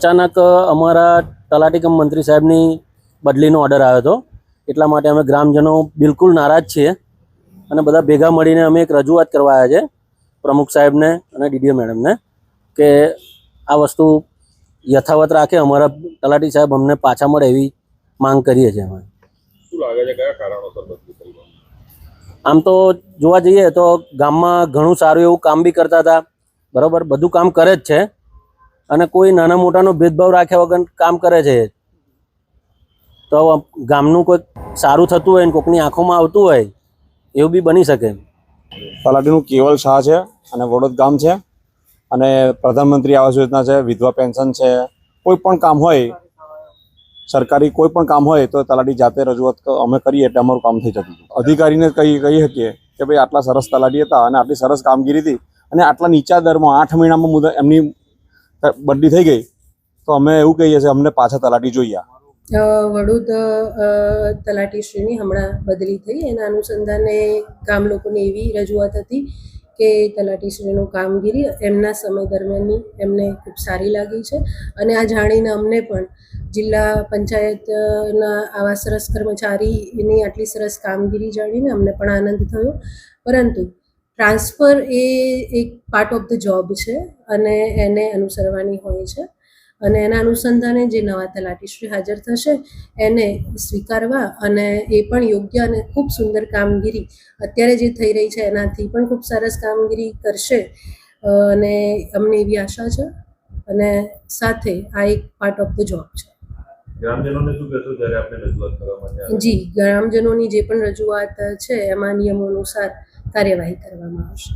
અચાનક અમારા તલાટી કમ મંત્રી સાહેબની બદલીનો ઓર્ડર આવ્યો હતો. એટલા માટે અમે ગ્રામજનો બિલકુલ નારાજ છીએ અને બધા ભેગા મળીને અમે એક રજૂઆત કરવા આવ્યા છે પ્રમુખ સાહેબને અને ડીડીઓ મેડમને કે આ વસ્તુ યથાવત રાખે. અમારા તલાટી સાહેબ અમને પાછા મળે એવી માંગ કરીએ છીએ અમે? આમ તો જોવા જઈએ તો ગામમાં ઘણું સારું એવું કામ બી કરતા હતા. બરાબર બધું કામ કરે જ છે. અને કોઈ નાના મોટાનો ભેદભાવ રાખ્યા વગર કામ કરે છે. તો ગામનું કોઈ સારું થતું હોય ને કોકની આંખોમાં આવતું હોય, એવું બી બની શકે. તલાટીનું કેવલ શાહ છે અને વડોદ ગામ છે અને પ્રધાનમંત્રી આવાસ યોજના છે, વિધવા પેન્શન છે, કોઈ પણ કામ હોય, સરકારી કોઈ પણ કામ હોય તો તલાટી જાતે રજૂઆત અમે કરીએ એટલે અમારું કામ થઈ જતું અધિકારીને કહી કહી શકીએ કે ભાઈ આટલા સરસ તલાટી હતા અને આટલી સરસ કામગીરી હતી અને આટલા નીચા દરમાં આઠ મહિનામાં મુદત એમની બદલી થઈ ગઈ. તો અમે એવું કહીએ છીએ, અમને પાછા તલાટી જોઈએ વડોદ તલાટીશ્રીની હમણાં બદલી થઈ. એના અનુસંધાને ગામ લોકોની એવી રજૂઆત હતી કે તલાટીશ્રીનું કામગીરી એમના સમય દરમિયાનની એમને ખૂબ સારી લાગી છે. અને આ જાણીને અમને પણ જિલ્લા પંચાયતના આવા સરસ કર્મચારીની આટલી સરસ કામગીરી જાણીને અમને પણ આનંદ થયો. પરંતુ ટ્રાન્સફર એ એક પાર્ટ ઓફ ધ જોબ છે અને એને અનુસરવાની હોય છે. અને એના અનુસંધાને જે નવા તલાટીશ્રી હાજર થશે એને સ્વીકારવા અને એ પણ યોગ્ય અને ખૂબ સુંદર કામગીરી અત્યારે જે થઈ રહી છે એનાથી પણ ખૂબ સરસ કામગીરી કરશે. અને અમને એવી આશા છે અને સાથે આ એક પાર્ટ ઓફ ધ જોબ છે? જી ગ્રામજનોની જે પણ રજૂઆત છે એમાં નિયમો અનુસાર કાર્યવાહી કરવામાં આવશે.